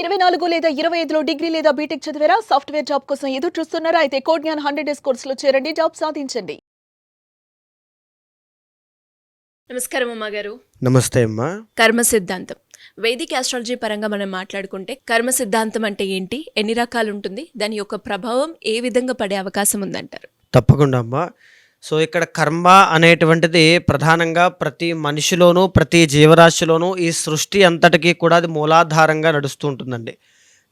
ఇరవై నాలుగు లేదా ఇరవై ఐదులో డిగ్రీ లేదా బీటెక్ చదివారా? సాఫ్ట్వేర్ జాబ్ కోసం ఎదురు చూస్తున్నారా? అయితే కోడ్ జ్ఞాన్ హండ్రెడ్ డేస్ కోర్సులో చేరండి. జాబ్ సాధించండి. నమస్కారం అమ్మ గారు. నమస్తే అమ్మా. కర్మ సిద్ధాంతం. వైదిక ఆస్ట్రాలజీ పరంగా మనం మాట్లాడుకుంటే కర్మ సిద్ధాంతం అంటే ఏంటి? ఎన్ని రకాలు ఉంటుంది దాని యొక్క ప్రభావం ఏ విధంగా పడే అవకాశం ఉందంటారు? తప్పకుండా అమ్మా. సో ఇక్కడ కర్మ అనేటువంటిది ప్రధానంగా ప్రతి మనిషిలోనూ ప్రతి జీవరాశిలోనూ ఈ సృష్టి అంతటికీ కూడా అది మూలాధారంగా నడుస్తూ ఉంటుందండి.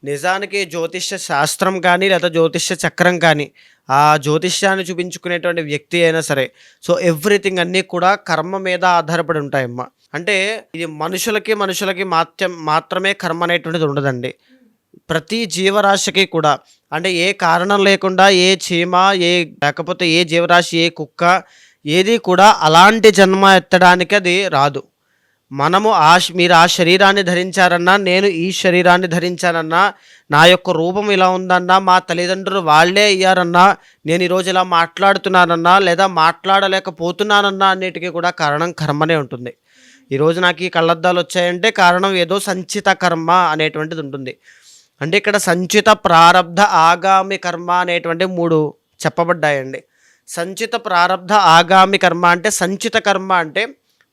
నిజానికి జ్యోతిష్య శాస్త్రం కానీ లేదా జ్యోతిష్య చక్రం కానీ ఆ జ్యోతిష్యాన్ని చూపించుకునేటువంటి వ్యక్తి అయినా సరే సో ఎవ్రీథింగ్ అన్నీ కూడా కర్మ మీద ఆధారపడి ఉంటాయమ్మా. అంటే ఇది మనుషులకి మనుషులకి మాత్రం మాత్రమే కర్మ అనేటువంటిది ఉండదండి. ప్రతి జీవరాశికి కూడా. అంటే ఏ కారణం లేకుండా ఏ చీమ ఏ లేకపోతే ఏ జీవరాశి ఏ కుక్క ఏది కూడా అలాంటి జన్మ ఎత్తడానికి అది రాదు. మనము ఆ మీరు ఆ శరీరాన్ని ధరించారన్నా నేను ఈ శరీరాన్ని ధరించానన్నా నా యొక్క రూపం ఇలా ఉందన్నా మా తల్లిదండ్రులు వాళ్ళే అయ్యారన్నా నేను ఈరోజు ఇలా మాట్లాడుతున్నానన్నా లేదా మాట్లాడలేకపోతున్నానన్నా అన్నిటికీ కూడా కారణం కర్మనే ఉంటుంది. ఈరోజు నాకు ఈ కళ్ళద్దాలు వచ్చాయంటే కారణం ఏదో సంచిత కర్మ అనేటువంటిది ఉంటుంది. అంటే ఇక్కడ సంచిత ప్రారబ్ధ ఆగామి కర్మ అనేటువంటి మూడు చెప్పబడ్డాయండి. సంచిత ప్రారబ్ధ ఆగామి కర్మ అంటే సంచిత కర్మ అంటే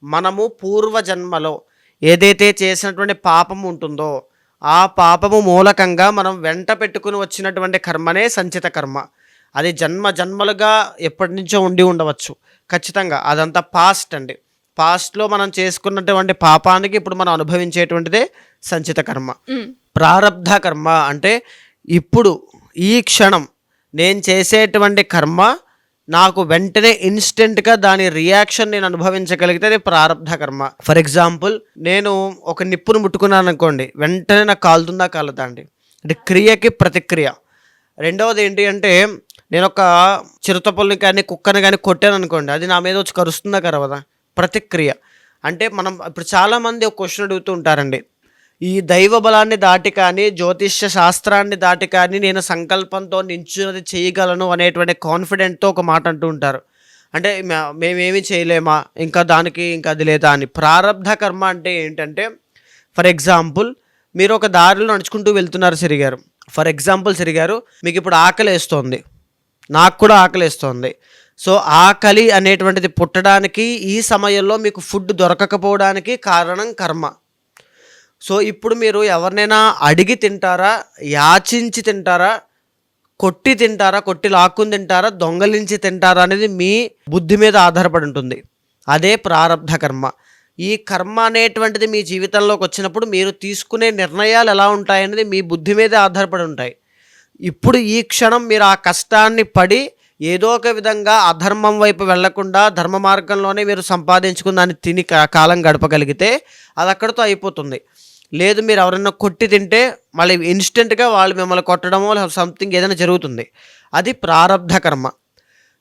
మనము పూర్వజన్మలో ఏదైతే చేసినటువంటి పాపం ఉంటుందో ఆ పాపము మూలకంగా మనం వెంట పెట్టుకుని వచ్చినటువంటి కర్మనే సంచిత కర్మ. అది జన్మ జన్మలుగా ఎప్పటి నుంచో ఉండి ఉండవచ్చు. ఖచ్చితంగా అదంతా పాస్ట్ అండి. పాస్ట్లో మనం చేసుకున్నటువంటి పాపానికి ఇప్పుడు మనం అనుభవించేటువంటిదే సంచిత కర్మ. ప్రారంధ ప్రారబ్ధ కర్మ అంటే ఇప్పుడు ఈ క్షణం నేను చేసేటువంటి కర్మ నాకు వెంటనే ఇన్స్టెంట్గా దాని రియాక్షన్ నేను అనుభవించగలిగితే అది ప్రారబ్ధ కర్మ. ఫర్ ఎగ్జాంపుల్ నేను ఒక నిప్పును ముట్టుకున్నాను అనుకోండి వెంటనే నాకు కాలుతుందా కాలదా అండి? అంటే క్రియకి ప్రతిక్రియ. రెండవది ఏంటి అంటే నేను ఒక చిరుతపుల్ని కానీ కుక్కని కానీ కొట్టాను అనుకోండి అది నా మీద వచ్చి కరుస్తుందా కరవదా? ప్రతిక్రియ. అంటే మనం ఇప్పుడు చాలామంది ఒక క్వశ్చన్ అడుగుతూ ఉంటారండి ఈ దైవ బలాన్ని దాటి కానీ జ్యోతిష్య శాస్త్రాన్ని దాటి కానీ నేను సంకల్పంతో నించున్నది చేయగలను అనేటువంటి కాన్ఫిడెంట్తో ఒక మాట అంటూ ఉంటారు. అంటే మేమేమి చేయలేమా? ఇంకా దానికి ఇంకా అది లేదా అని. ప్రారబ్ధ కర్మ అంటే ఏంటంటే ఫర్ ఎగ్జాంపుల్ మీరు ఒక దారిలో నడుచుకుంటూ వెళ్తున్నారు సిరిగారు. ఫర్ ఎగ్జాంపుల్ సిరిగారు మీకు ఇప్పుడు ఆకలి వేస్తోంది నాకు కూడా ఆకలి వేస్తోంది సో ఆకలి అనేటువంటిది పుట్టడానికి ఈ సమయంలో మీకు ఫుడ్ దొరకకపోవడానికి కారణం కర్మ. సో ఇప్పుడు మీరు ఎవరినైనా అడిగి తింటారా యాచించి తింటారా కొట్టి తింటారా కొట్టి లాక్కుని తింటారా దొంగలించి తింటారా అనేది మీ బుద్ధి మీద ఆధారపడి ఉంటుంది. అదే ప్రారబ్ధ కర్మ. ఈ కర్మ అనేటువంటిది మీ జీవితంలోకి వచ్చినప్పుడు మీరు తీసుకునే నిర్ణయాలు ఎలా ఉంటాయనేది మీ బుద్ధి మీదే ఆధారపడి ఉంటాయి. ఇప్పుడు ఈ క్షణం మీరు ఆ కష్టాన్ని పడి ఏదో ఒక విధంగా అధర్మం వైపు వెళ్ళకుండా ధర్మ మార్గంలోనే మీరు సంపాదించుకున్న దాన్ని తిని కాలం గడపగలిగితే అది అక్కడితో అయిపోతుంది. లేదు మీరు ఎవరైనా కొట్టి తింటే మళ్ళీ ఇన్స్టెంట్గా వాళ్ళు మిమ్మల్ని కొట్టడమో సంథింగ్ ఏదైనా జరుగుతుంది. అది ప్రారబ్ధ కర్మ.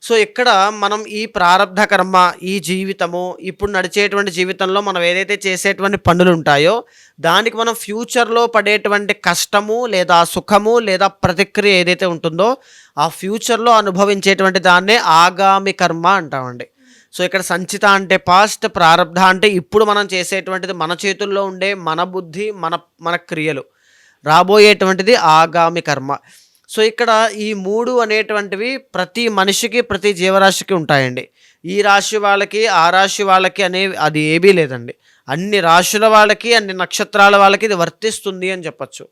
సో ఇక్కడ మనం ఈ ప్రారబ్ధ కర్మ ఈ జీవితము ఇప్పుడు నడిచేటువంటి జీవితంలో మనం ఏదైతే చేసేటువంటి పనులు ఉంటాయో దానికి మనం ఫ్యూచర్లో పడేటువంటి కష్టము లేదా సుఖము లేదా ప్రతిక్రియ ఏదైతే ఉంటుందో ఆ ఫ్యూచర్లో అనుభవించేటువంటి దాన్నే ఆగామి కర్మ అంటామండి. సో ఇక్కడ సంచిత అంటే పాస్ట్ ప్రారంధ అంటే ఇప్పుడు మనం చేసేటువంటిది మన చేతుల్లో ఉండే మన బుద్ధి మన మన క్రియలు. రాబోయేటువంటిది ఆగామి కర్మ. సో ఇక్కడ ఈ మూడు అనేటువంటివి ప్రతి మనిషికి ప్రతి జీవరాశికి ఉంటాయండి. ఈ రాశి వాళ్ళకి ఆ రాశి వాళ్ళకి అనే అది ఏమీ లేదండి. అన్ని రాశుల వాళ్ళకి అన్ని నక్షత్రాల వాళ్ళకి ఇది వర్తిస్తుంది అని చెప్పచ్చు.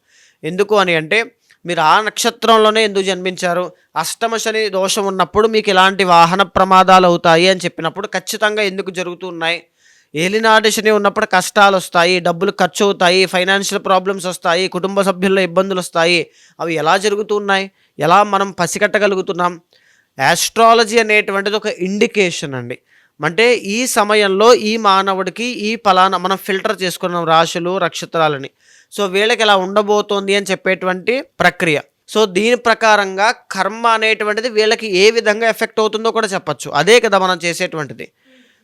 ఎందుకు అని అంటే మీరు ఆ నక్షత్రంలోనే ఎందుకు జన్మించారు? అష్టమ శని దోషం ఉన్నప్పుడు మీకు ఇలాంటి వాహన ప్రమాదాలు అవుతాయి అని చెప్పినప్పుడు ఖచ్చితంగా ఎందుకు జరుగుతున్నాయి? ఏలినాటి శని ఉన్నప్పుడు కష్టాలు వస్తాయి డబ్బులు ఖర్చు అవుతాయి ఫైనాన్షియల్ ప్రాబ్లమ్స్ వస్తాయి కుటుంబ సభ్యుల్లో ఇబ్బందులు వస్తాయి. అవి ఎలా జరుగుతున్నాయి? ఎలా మనం పసిగట్టగలుగుతున్నాం? యాస్ట్రాలజీ అనేటువంటిది ఒక ఇండికేషన్ అండి. అంటే ఈ సమయంలో ఈ మానవుడికి ఈ ఫలానా మనం ఫిల్టర్ చేసుకున్నాం రాశులు నక్షత్రాలని. సో వీళ్ళకి ఎలా ఉండబోతోంది అని చెప్పేటువంటి ప్రక్రియ. సో దీని ప్రకారంగా కర్మ అనేటువంటిది వీళ్ళకి ఏ విధంగా ఎఫెక్ట్ అవుతుందో కూడా చెప్పచ్చు. అదే కదా మనం చేసేటువంటిది.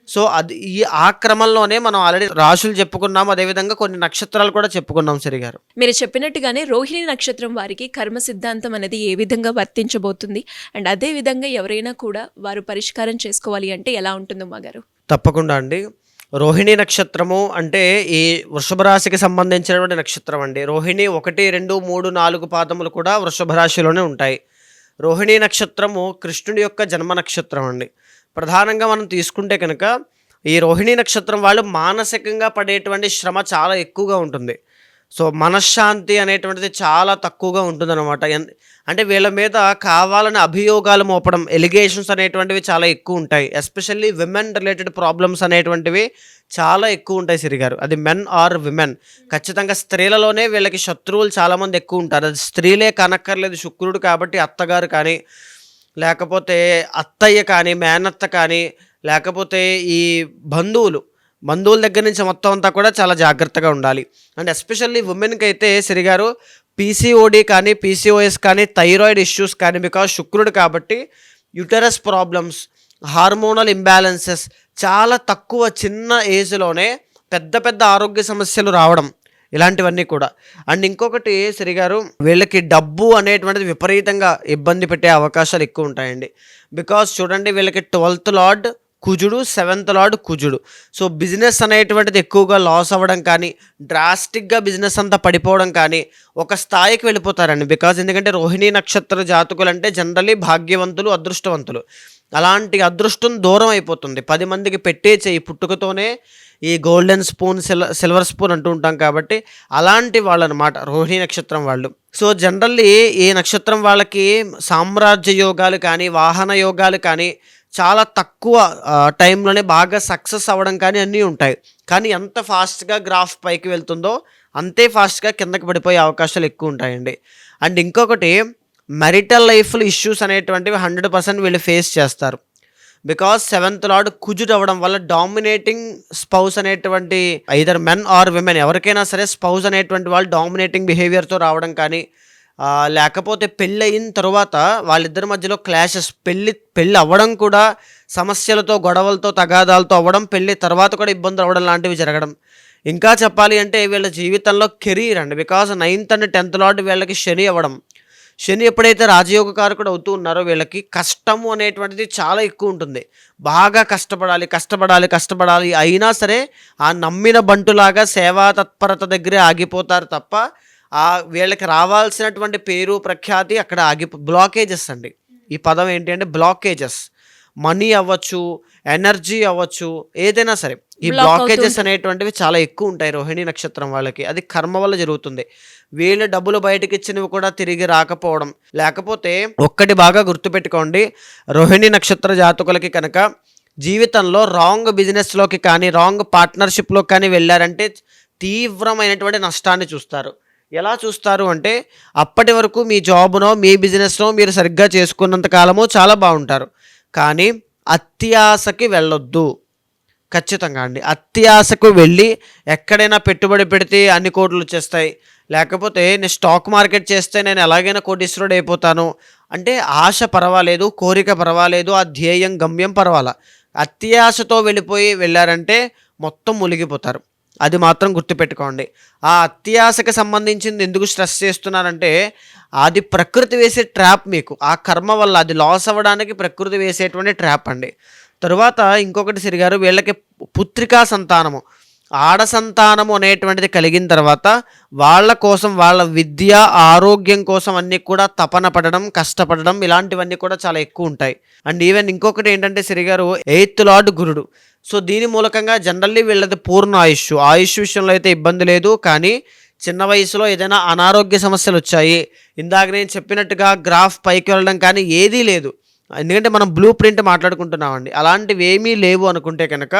సో అది ఈ ఆ క్రమంలోనే మనం ఆల్రెడీ రాశులు చెప్పుకున్నాం అదేవిధంగా కొన్ని నక్షత్రాలు కూడా చెప్పుకున్నాం సరి గారు. మీరు చెప్పినట్టుగానే రోహిణి నక్షత్రం వారికి కర్మ సిద్ధాంతం అనేది ఏ విధంగా వర్తించబోతుంది? అండ్ అదే విధంగా ఎవరైనా కూడా వారు పరిష్కారం చేసుకోవాలి అంటే ఎలా ఉంటుందో మా గారు? తప్పకుండా అండి. రోహిణి నక్షత్రము అంటే ఈ వృషభ రాశికి సంబంధించినటువంటి నక్షత్రం అండి. రోహిణి ఒకటి రెండు మూడు నాలుగు పాదములు కూడా వృషభ రాశిలోనే ఉంటాయి. రోహిణి నక్షత్రము కృష్ణుడి యొక్క జన్మ నక్షత్రం అండి. ప్రధానంగా మనం తీసుకుంటే కనుక ఈ రోహిణి నక్షత్రం వాళ్ళు మానసికంగా పడేటువంటి శ్రమ చాలా ఎక్కువగా ఉంటుంది. సో మనశ్శాంతి అనేటువంటిది చాలా తక్కువగా ఉంటుందన్నమాట. ఎన్- అంటే వీళ్ళ మీద కావాలని అభియోగాలు మోపడం ఎలిగేషన్స్ అనేటువంటివి చాలా ఎక్కువ ఉంటాయి. ఎస్పెషల్లీ విమెన్ రిలేటెడ్ ప్రాబ్లమ్స్ అనేటువంటివి చాలా ఎక్కువ ఉంటాయి సిరిగారు అది మెన్ ఆర్ విమెన్ ఖచ్చితంగా స్త్రీలలోనే వీళ్ళకి శత్రువులు చాలామంది ఎక్కువ ఉంటారు. అది స్త్రీలే కనక్కర్లేదు శుక్రుడు కాబట్టి అత్తగారు కానీ లేకపోతే అత్తయ్య కానీ మేనత్త కానీ లేకపోతే ఈ బంధువులు. బంధువుల దగ్గర నుంచి మొత్తం అంతా కూడా చాలా జాగ్రత్తగా ఉండాలి. అండ్ ఎస్పెషల్లీ ఉమెన్కి అయితే సిరిగారు పీసీఓడి కానీ పీసీఓఎస్ కానీ థైరాయిడ్ ఇష్యూస్ కానీ బికాజ్ శుక్రుడు కాబట్టి యుటరస్ ప్రాబ్లమ్స్ హార్మోనల్ ఇంబ్యాలెన్సెస్ చాలా తక్కువ చిన్న ఏజ్లోనే పెద్ద పెద్ద ఆరోగ్య సమస్యలు రావడం ఇలాంటివన్నీ కూడా. అండ్ ఇంకొకటి సరిగారు వీళ్ళకి డబ్బు అనేటువంటిది విపరీతంగా ఇబ్బంది పెట్టే అవకాశాలు ఎక్కువ ఉంటాయండి. బికాస్ చూడండి వీళ్ళకి ట్వెల్త్ లార్డ్ కుజుడు సెవెంత్ లార్డ్ కుజుడు. సో బిజినెస్ అనేటువంటిది ఎక్కువగా లాస్ అవ్వడం కానీ డ్రాస్టిక్గా బిజినెస్ అంతా పడిపోవడం కానీ ఒక స్థాయికి వెళ్ళిపోతారండి. బికాజ్ ఎందుకంటే రోహిణీ నక్షత్ర జాతకులు అంటే జనరలీ భాగ్యవంతులు అదృష్టవంతులు. అలాంటి అదృష్టం దూరం అయిపోతుంది. పది మందికి పెట్టే చేయి పుట్టుకతోనే ఈ golden spoon sil silver spoon అంటూ ఉంటాం కాబట్టి అలాంటి వాళ్ళు అనమాట రోహిణీ నక్షత్రం వాళ్ళు. సో జనరల్లీ ఈ నక్షత్రం వాళ్ళకి సామ్రాజ్య యోగాలు కానీ వాహన యోగాలు కానీ చాలా తక్కువ టైంలోనే బాగా సక్సెస్ అవ్వడం కానీ అన్నీ ఉంటాయి. కానీ ఎంత ఫాస్ట్గా గ్రాఫ్ పైకి వెళ్తుందో అంతే ఫాస్ట్గా కిందకి పడిపోయే అవకాశాలు ఎక్కువ ఉంటాయండి. అండ్ ఇంకొకటి మెరిటల్ లైఫ్లో ఇష్యూస్ అనేటువంటివి హండ్రెడ్ పర్సెంట్ వీళ్ళు ఫేస్ చేస్తారు. బికాస్ సెవెంత్ లార్డ్ కుజుడు అవ్వడం వల్ల డామినేటింగ్ స్పౌస్ అనేటువంటి ఐదర్ మెన్ ఆర్ విమెన్ ఎవరికైనా సరే స్పౌస్ అనేటువంటి వాళ్ళు డామినేటింగ్ బిహేవియర్తో రావడం కానీ లేకపోతే పెళ్ళి అయిన తర్వాత వాళ్ళిద్దరి మధ్యలో క్లాషెస్ పెళ్ళి పెళ్ళి అవ్వడం కూడా సమస్యలతో గొడవలతో తగాదాలతో అవ్వడం పెళ్ళి తర్వాత కూడా ఇబ్బందులు అవ్వడం లాంటివి జరగడం. ఇంకా చెప్పాలి అంటే వీళ్ళ జీవితంలో కెరీర్ అండి. Because ninth and tenth lord వీళ్ళకి శని అవ్వడం. శని ఎప్పుడైతే రాజయోగ కారకుడు అవుతూ ఉన్నారో వీళ్ళకి కష్టము అనేటువంటిది చాలా ఎక్కువ ఉంటుంది. బాగా కష్టపడాలి కష్టపడాలి కష్టపడాలి. అయినా సరే ఆ నమ్మిన బంటులాగా సేవా తత్పరత దగ్గరే ఆగిపోతారు తప్ప ఆ వీళ్ళకి రావాల్సినటువంటి పేరు ప్రఖ్యాతి అక్కడ ఆగి బ్లాకేజెస్ అండి. ఈ పదం ఏంటి అంటే బ్లాకేజెస్. మనీ అవ్వచ్చు ఎనర్జీ అవ్వచ్చు ఏదైనా సరే. ఈ బ్లాకేజెస్ అనేటువంటివి చాలా ఎక్కువ ఉంటాయి రోహిణి నక్షత్రం వాళ్ళకి. అది కర్మ వల్ల జరుగుతుంది. వీళ్ళు డబ్బులు బయటకి ఇచ్చినవి కూడా తిరిగి రాకపోవడం. లేకపోతే ఒక్కటి బాగా గుర్తుపెట్టుకోండి. రోహిణి నక్షత్ర జాతకులకి కనుక జీవితంలో రాంగ్ బిజినెస్లోకి కానీ రాంగ్ పార్ట్నర్షిప్లో కానీ వెళ్ళారంటే తీవ్రమైనటువంటి నష్టాన్ని చూస్తారు. ఎలా చూస్తారు అంటే అప్పటి వరకు మీ జాబ్నో మీ బిజినెస్నో మీరు సరిగ్గా చేసుకున్నంత కాలమో చాలా బాగుంటారు. కానీ అత్యాశకి వెళ్ళొద్దు. ఖచ్చితంగా అండి. అత్యాశకు వెళ్ళి ఎక్కడైనా పెట్టుబడి పెడితే అన్ని కోట్లు వచ్చేస్తాయి. లేకపోతే నేను స్టాక్ మార్కెట్ చేస్తే నేను ఎలాగైనా కోటీశ్వరుడు అయిపోతాను. అంటే ఆశ పర్వాలేదు కోరిక పర్వాలేదు ఆ ధ్యేయం గమ్యం పర్వాలా. అత్యాశతో వెళ్ళిపోయి వెళ్ళారంటే మొత్తం మునిగిపోతారు. అది మాత్రం గుర్తుపెట్టుకోండి. ఆ అత్యాశకు సంబంధించింది ఎందుకు స్ట్రెస్ చేస్తున్నారంటే అది ప్రకృతి వేసే ట్రాప్ మీకు. ఆ కర్మ వల్ల అది లాస్ అవ్వడానికి ప్రకృతి వేసేటువంటి ట్రాప్ అండి. తరువాత ఇంకొకటి సిరిగారు వీళ్ళకి పుత్రికా సంతానము. ఆడ సంతానము అనేటువంటిది కలిగిన తర్వాత వాళ్ళ కోసం వాళ్ళ విద్య ఆరోగ్యం కోసం అన్నీ కూడా తపన పడడం కష్టపడడం ఇలాంటివన్నీ కూడా చాలా ఎక్కువ ఉంటాయి. అండ్ ఈవెన్ ఇంకొకటి ఏంటంటే సిరిగారు ఎయిత్ లార్డ్ గురుడు. సో దీని మూలకంగా జనరల్లీ వీళ్ళది పూర్ణ ఆయుష్. ఆయుష్ విషయంలో అయితే ఇబ్బంది లేదు కానీ చిన్న వయసులో ఏదైనా అనారోగ్య సమస్యలు వచ్చాయి. ఇందాక నేను చెప్పినట్టుగా గ్రాఫ్ పైకి వెళ్ళడం కానీ ఏదీ లేదు. ఎందుకంటే మనం బ్లూ ప్రింట్ మాట్లాడుకుంటున్నామండి. అలాంటివి ఏమీ లేవు అనుకుంటే కనుక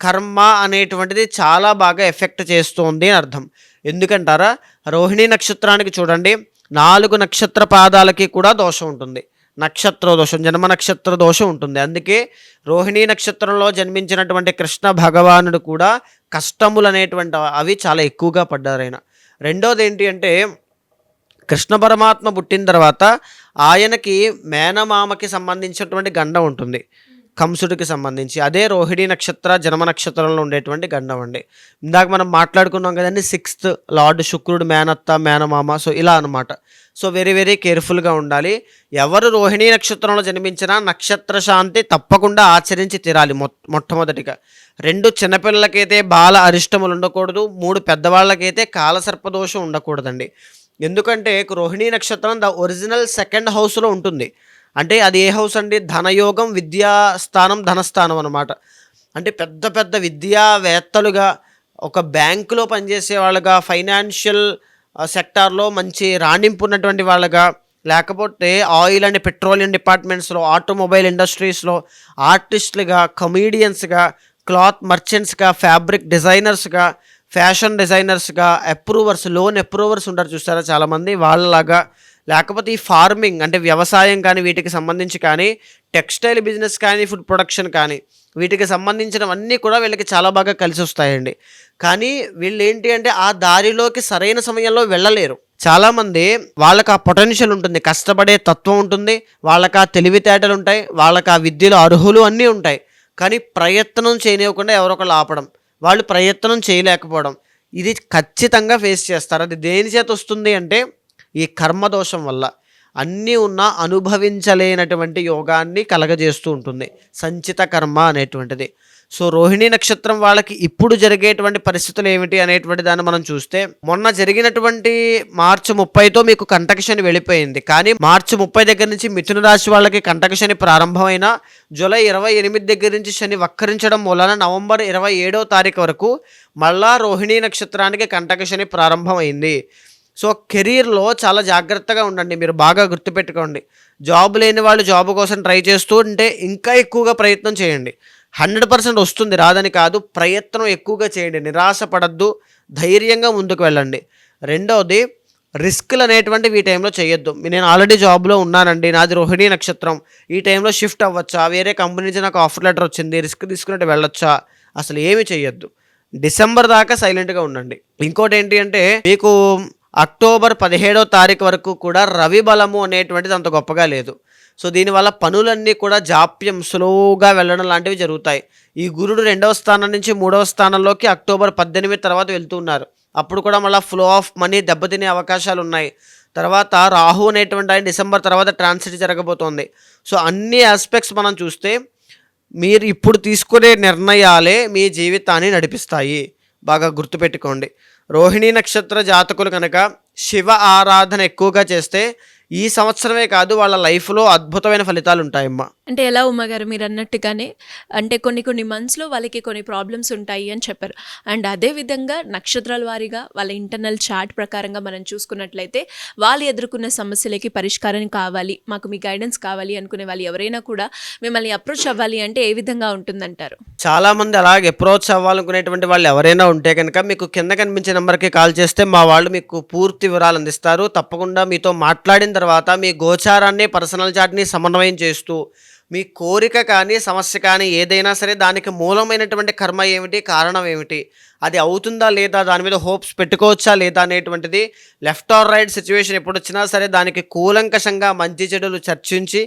కర్మ అనేటువంటిది చాలా బాగా ఎఫెక్ట్ చేస్తోంది అని అర్థం. ఎందుకంటారా? రోహిణి నక్షత్రానికి చూడండి. నాలుగు నక్షత్ర పాదాలకి కూడా దోషం ఉంటుంది. నక్షత్ర దోషం జన్మ నక్షత్ర దోషం ఉంటుంది. అందుకే రోహిణి నక్షత్రంలో జన్మించినటువంటి కృష్ణ భగవానుడు కూడా కష్టములు అనేటువంటి అవి చాలా ఎక్కువగా పడ్డారైన రెండోది ఏంటి అంటే కృష్ణ పరమాత్మ పుట్టిన తర్వాత ఆయనకి మేనమామకి సంబంధించినటువంటి గండం ఉంటుంది. కంసుడికి సంబంధించి. అదే రోహిణి నక్షత్ర జన్మ నక్షత్రంలో ఉండేటువంటి గండం అండి. ఇందాక మనం మాట్లాడుకున్నాం కదండి సిక్స్త్ లార్డ్ శుక్రుడు మేనత్త మేనమామ సో ఇలా అనమాట సో వెరీ వెరీ కేర్ఫుల్గా ఉండాలి. ఎవరు రోహిణీ నక్షత్రంలో జన్మించినా నక్షత్ర శాంతి తప్పకుండా ఆచరించి తీరాలి మొ మొట్టమొదటిగా. రెండు చిన్నపిల్లలకైతే బాల అరిష్టములు ఉండకూడదు మూడు పెద్దవాళ్ళకైతే కాలసర్పదోషం ఉండకూడదండి. ఎందుకంటే రోహిణీ నక్షత్రం ద ఒరిజినల్ సెకండ్ హౌస్లో ఉంటుంది. అంటే అది ఏ హౌస్ అండి? ధనయోగం విద్యాస్థానం ధనస్థానం అనమాట అంటే పెద్ద పెద్ద విద్యావేత్తలుగా ఒక బ్యాంకులో పనిచేసే వాళ్ళగా ఫైనాన్షియల్ సెక్టార్లో మంచి రాణింపు ఉన్నటువంటి వాళ్ళగా లేకపోతే ఆయిల్ అండ్ పెట్రోలియం డిపార్ట్మెంట్స్లో ఆటోమొబైల్ ఇండస్ట్రీస్లో ఆర్టిస్టులుగా కమీడియన్స్గా క్లాత్ మర్చెంట్స్గా ఫ్యాబ్రిక్ డిజైనర్స్గా ఫ్యాషన్ డిజైనర్స్గా అప్రూవర్స్ లోన్ అప్రూవర్స్ ఉంటారు చూస్తారా చాలామంది? వాళ్ళలాగా లేకపోతే ఈ ఫార్మింగ్ అంటే వ్యవసాయం కానీ వీటికి సంబంధించి కానీ టెక్స్టైల్ బిజినెస్ కానీ ఫుడ్ ప్రొడక్షన్ కానీ వీటికి సంబంధించినవన్నీ కూడా వీళ్ళకి చాలా బాగా కలిసి వస్తాయండి. కానీ వీళ్ళు ఏంటి అంటే ఆ దారిలోకి సరైన సమయంలో వెళ్ళలేరు. చాలామంది వాళ్ళకి ఆ పొటెన్షియల్ ఉంటుంది కష్టపడే తత్వం ఉంటుంది వాళ్ళకి ఆ తెలివితేటలు ఉంటాయి వాళ్ళకి ఆ విద్యలో అర్హులు అన్నీ ఉంటాయి. కానీ ప్రయత్నం చేయనివ్వకుండా ఎవరొకళ్ళు ఆపడం వాళ్ళు ప్రయత్నం చేయలేకపోవడం ఇది ఖచ్చితంగా ఫేస్ చేస్తారు. అది దేని చేత వస్తుంది అంటే ఈ కర్మదోషం వల్ల అన్నీ ఉన్న అనుభవించలేనటువంటి యోగాన్ని కలగజేస్తూ ఉంటుంది. సంచిత కర్మ అనేటువంటిది. సో రోహిణీ నక్షత్రం వాళ్ళకి ఇప్పుడు జరిగేటువంటి పరిస్థితులు ఏమిటి అనేటువంటి దాన్ని మనం చూస్తే మొన్న జరిగినటువంటి మార్చి ముప్పైతో మీకు కంటకశని వెళ్ళిపోయింది. కానీ మార్చి ముప్పై దగ్గర నుంచి మిథున రాశి వాళ్ళకి కంటకశని ప్రారంభమైన జూలై ఇరవై ఎనిమిది దగ్గర నుంచి శని వక్కరించడం వలన నవంబర్ ఇరవై ఏడో తారీఖు వరకు మళ్ళా రోహిణీ నక్షత్రానికి కంటకశని ప్రారంభమైంది. సో కెరీర్లో చాలా జాగ్రత్తగా ఉండండి మీరు బాగా గుర్తుపెట్టుకోండి. జాబ్ లేని వాళ్ళు జాబ్ కోసం ట్రై చేస్తూ ఉంటే ఇంకా ఎక్కువగా ప్రయత్నం చేయండి. హండ్రెడ్ పర్సెంట్ వస్తుంది రాదని కాదు ప్రయత్నం ఎక్కువగా చేయండి. నిరాశ పడద్దు ధైర్యంగా ముందుకు వెళ్ళండి. రెండవది రిస్క్లు అనేటువంటివి ఈ టైంలో చేయొద్దు. నేను ఆల్రెడీ జాబ్లో ఉన్నానండి నాది రోహిణి నక్షత్రం. ఈ టైంలో షిఫ్ట్ అవ్వచ్చా? వేరే కంపెనీ నుంచి నాకు ఆఫర్ లెటర్ వచ్చింది రిస్క్ తీసుకున్నట్టు వెళ్ళొచ్చా? అసలు ఏమి చేయొద్దు. డిసెంబర్ దాకా సైలెంట్గా ఉండండి. ఇంకోటి ఏంటి అంటే మీకు అక్టోబర్ పదిహేడో తారీఖు వరకు కూడా రవి బలము అనేటువంటిది అంత గొప్పగా లేదు. సో దీనివల్ల పనులన్నీ కూడా జాప్యం స్లోగా వెళ్ళడం లాంటివి జరుగుతాయి. ఈ గురుడు రెండవ స్థానం నుంచి మూడవ స్థానంలోకి అక్టోబర్ పద్దెనిమిది తర్వాత వెళ్తున్నారు అప్పుడు కూడా మళ్ళీ ఫ్లో ఆఫ్ మనీ దెబ్బతినే అవకాశాలు ఉన్నాయి. తర్వాత రాహు అనేటువంటి ఆయన డిసెంబర్ తర్వాత ట్రాన్సిట్ జరగబోతోంది. సో అన్ని ఆస్పెక్ట్స్ మనం చూస్తే మీరు ఇప్పుడు తీసుకునే నిర్ణయాలే మీ జీవితాన్ని నడిపిస్తాయి. బాగా గుర్తుపెట్టుకోండి. రోహిణీ నక్షత్ర జాతకులు కనుక శివ ఆరాధన ఎక్కువగా చేస్తే ఈ సంవత్సరమే కాదు వాళ్ళ లైఫ్లో అద్భుతమైన ఫలితాలు ఉంటాయమ్మా అంటే ఎలా ఉమ్మగారు మీరు అన్నట్టుగానే అంటే కొన్ని కొన్ని మంత్స్లో వాళ్ళకి కొన్ని ప్రాబ్లమ్స్ ఉంటాయి అని చెప్పారు. అండ్ అదే విధంగా నక్షత్రాల వారీగా వాళ్ళ ఇంటర్నల్ చార్ట్ ప్రకారంగా మనం చూసుకున్నట్లయితే వాళ్ళు ఎదుర్కొన్న సమస్యలకి పరిష్కారం కావాలి మాకు మీ గైడెన్స్ కావాలి అనుకునే వాళ్ళు ఎవరైనా కూడా మిమ్మల్ని అప్రోచ్ అవ్వాలి అంటే ఏ విధంగా ఉంటుందంటారు? చాలా మంది అలాగే అప్రోచ్ అవ్వాలనుకునేటువంటి వాళ్ళు ఎవరైనా ఉంటే కనుక మీకు కింద కనిపించే నెంబర్కి కాల్ చేస్తే మా వాళ్ళు మీకు పూర్తి వివరాలు అందిస్తారు. తప్పకుండా మీతో మాట్లాడిన తర్వాత మీ గోచారాన్ని పర్సనల్ చార్ట్ని సమన్వయం చేస్తూ మీ కోరిక కానీ సమస్య కానీ ఏదైనా సరే దానికి మూలమైనటువంటి కర్మ ఏమిటి కారణం ఏమిటి అది అవుతుందా లేదా దాని మీద హోప్స్ పెట్టుకోవచ్చా లేదా అనేటువంటిది లెఫ్ట్ ఆర్ రైట్ సిచ్యువేషన్ ఎప్పుడు వచ్చినా సరే దానికి కూలంకషంగా మంచి చెడులు చర్చించి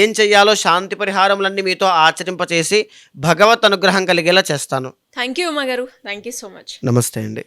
ఏం చెయ్యాలో శాంతి పరిహారములన్నీ మీతో ఆచరింపచేసి భగవత్ అనుగ్రహం కలిగేలా చేస్తాను. థ్యాంక్ యూ ఉమ్మగారు థ్యాంక్ యూ సో మచ్ నమస్తే అండి.